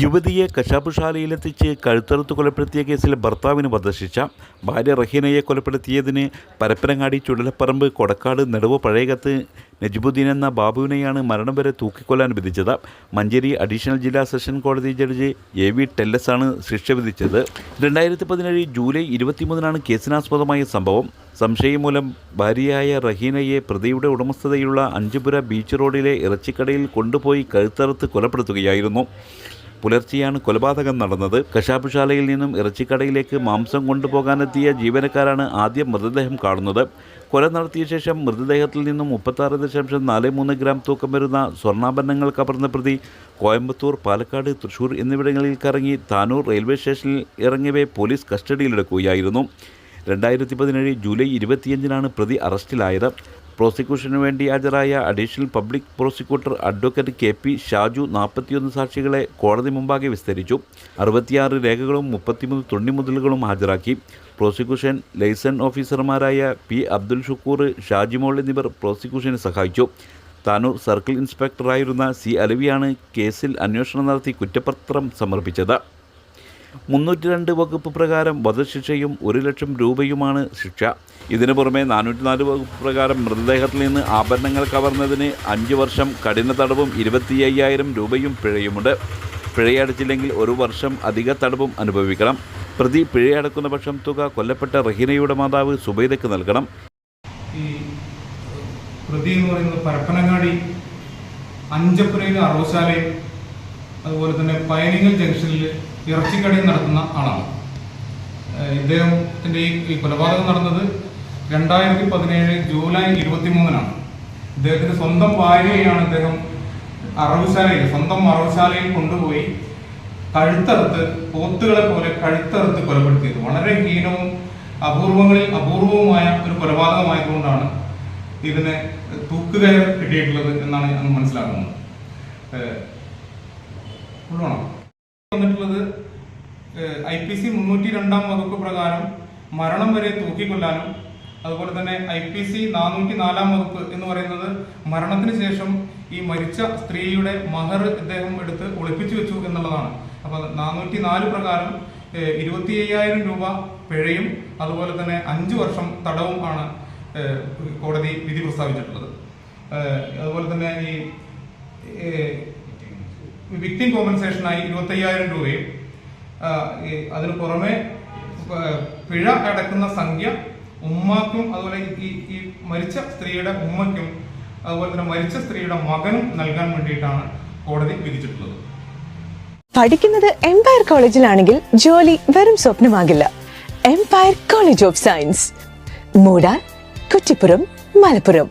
യുവതിയെ കശാപ്പുശാലയിലെത്തിച്ച് കഴുത്തറുത്ത് കൊലപ്പെടുത്തിയ കേസിൽ ഭർത്താവിന് വധശിക്ഷ ഭാര്യ റഹീനയെ കൊലപ്പെടുത്തിയതിന് പരപ്പനങ്ങാടി ചുടലപ്പറമ്പ് കൊടക്കാട് നെടുവ് പഴയകത്ത് നജിബുദ്ദീൻ എന്ന ബാബുവിനെയാണ് മരണം വരെ തൂക്കിക്കൊല്ലാൻ വിധിച്ചത്. മഞ്ചേരി അഡീഷണൽ ജില്ലാ സെഷൻ കോടതി ജഡ്ജി എ വി ടെല്ലസാണ് ശിക്ഷ വിധിച്ചത്. രണ്ടായിരത്തി പതിനേഴ് ജൂലൈ ഇരുപത്തിമൂന്നിനാണ് കേസിനാസ്പദമായ സംഭവം. സംശയം മൂലം ഭാര്യയായ റഹീനയെ പ്രതിയുടെ ഉടമസ്ഥതയുള്ള അഞ്ചുപുര ബീച്ച് റോഡിലെ ഇറച്ചിക്കടയിൽ കൊണ്ടുപോയി കഴുത്തറുത്ത് കൊലപ്പെടുത്തുകയായിരുന്നു. പുലർച്ചെയാണ് കൊലപാതകം നടന്നത്. കശാപ്പുശാലയിൽ നിന്നും ഇറച്ചിക്കടയിലേക്ക് മാംസം കൊണ്ടുപോകാനെത്തിയ ജീവനക്കാരാണ് ആദ്യം മൃതദേഹം കാണുന്നത്. കൊല നടത്തിയ ശേഷം മൃതദേഹത്തിൽ നിന്നും മുപ്പത്താറ് ദശാംശം നാല് മൂന്ന് ഗ്രാം തൂക്കം വരുന്ന സ്വർണാഭരണങ്ങൾ കവർന്ന പ്രതി കോയമ്പത്തൂർ പാലക്കാട് തൃശൂർ എന്നിവിടങ്ങളിൽ കറങ്ങി താനൂർ റെയിൽവേ സ്റ്റേഷനിൽ ഇറങ്ങിയവയെ പോലീസ് കസ്റ്റഡിയിലെടുക്കുകയായിരുന്നു. രണ്ടായിരത്തി പതിനേഴ് ജൂലൈ ഇരുപത്തിയഞ്ചിനാണ് പ്രതി അറസ്റ്റിലായത്. പ്രോസിക്യൂഷനു വേണ്ടി ഹാജരായ additional public prosecutor advocate K P Shaju നാൽപ്പത്തിയൊന്ന് സാക്ഷികളെ കോടതി മുമ്പാകെ വിസ്തരിച്ചു. അറുപത്തിയാറ് രേഖകളും മുപ്പത്തിമൂന്ന് തുണ്ണിമുതലുകളും ഹാജരാക്കി. പ്രോസിക്യൂഷൻ ലൈസൺ ഓഫീസർമാരായ പി അബ്ദുൽ ഷുക്കൂർ ഷാജിമോൾ എന്നിവർ പ്രോസിക്യൂഷനെ സഹായിച്ചു. താനൂർ സർക്കിൾ ഇൻസ്പെക്ടറായിരുന്ന സി അലവിയാണ് കേസിൽ അന്വേഷണം നടത്തി കുറ്റപത്രം സമർപ്പിച്ചത്. മുന്നൂറ്റി രണ്ട് വകുപ്പ് പ്രകാരം വധശിക്ഷയും ഒരു ലക്ഷം രൂപയുമാണ് ശിക്ഷ. ഇതിനു പുറമെ നാനൂറ്റി നാല് വകുപ്പ് പ്രകാരം മൃതദേഹത്തിൽ നിന്ന് ആഭരണങ്ങൾ കവർന്നതിന് അഞ്ച് വർഷം കഠിന തടവും ഇരുപത്തി അയ്യായിരം രൂപയും പിഴയുമുണ്ട്. പിഴയടച്ചില്ലെങ്കിൽ ഒരു വർഷം അധിക തടവും അനുഭവിക്കണം. പ്രതി പിഴയടക്കുന്ന പക്ഷം തുക കൊല്ലപ്പെട്ട റഹീനയുടെ മാതാവ് സുബൈദയ്ക്ക് നൽകണം. ഈ പ്രതി എന്ന് പറയുന്നത് പരപ്പനങ്ങാടി അഞ്ചപ്പുരയിലെ അറവശാലയും അതുപോലെ തന്നെ പയനിങ്ങൽ ജംഗ്ഷനിൽ ഇറച്ചിക്കടയും നടത്തുന്ന ആളാണ്. ഇദ്ദേഹത്തിന്റെ ഈ കൊലപാതകം നടന്നത് രണ്ടായിരത്തി പതിനേഴ് ജൂലൈ ഇരുപത്തിമൂന്നിനാണ്. ഇദ്ദേഹത്തിന്റെ സ്വന്തം ഭാര്യയെയാണ് ഇദ്ദേഹം അറവുശാലയിൽ സ്വന്തം അറവുശാലയിൽ കൊണ്ടുപോയി കഴുത്തറുത്ത് പോത്തുകളെ പോലെ കഴുത്തറുത്ത് കൊലപ്പെടുത്തിയത്. വളരെ ഹീനവും അപൂർവങ്ങളിൽ അപൂർവവുമായ ഒരു കൊലപാതകമായതുകൊണ്ടാണ് ഇതിന് തൂക്കുകയർ കിട്ടിയിട്ടുള്ളത് എന്നാണ് അന്ന് മനസ്സിലാക്കുന്നത് ഏഹ് ഉള്ളതാണോ? വന്നിട്ടുള്ളത് ഐ പി സി മുന്നൂറ്റി രണ്ടാം വകുപ്പ് പ്രകാരം മരണം വരെ തൂക്കിക്കൊല്ലാനും അതുപോലെ തന്നെ ഐ പി സി നാനൂറ്റി നാലാം വകുപ്പ് എന്ന് പറയുന്നത് മരണത്തിന് ശേഷം ഈ മരിച്ച സ്ത്രീയുടെ മഹർ ഇദ്ദേഹം എടുത്ത് ഒളിപ്പിച്ചു വെച്ചു എന്നുള്ളതാണ് അപ്പോൾ നാനൂറ്റി നാല് പ്രകാരം ഇരുപത്തി അയ്യായിരം രൂപ പിഴയും അതുപോലെ തന്നെ അഞ്ചു വർഷം തടവും ആണ് കോടതി വിധി പ്രസ്താവിച്ചിട്ടുള്ളത് അതുപോലെ തന്നെ ഈ വിക്ടിം കോമ്പൻസേഷനായി ഇരുപത്തയ്യായിരം രൂപയും അതിനു പുറമെ പിഴ അടക്കുന്ന സംഖ്യ ഉമ്മാക്കും അതുപോലെ ഈ ഈ മരിച്ച സ്ത്രീയുടെ ഉമ്മയ്ക്കും അതുപോലെ തന്നെ മരിച്ച സ്ത്രീയുടെ മകനും നൽകാൻ വേണ്ടിയിട്ടാണ് കോടതി വിധിച്ചിട്ടുള്ളത്. പഠിക്കുന്നത് എംപയർ കോളേജിലാണെങ്കിൽ ജോലി വെറും സ്വപ്നമാകില്ല. എംപയർ കോളേജ് ഓഫ് സയൻസ് മൂടാൻ കുറ്റിപ്പുറം മലപ്പുറം.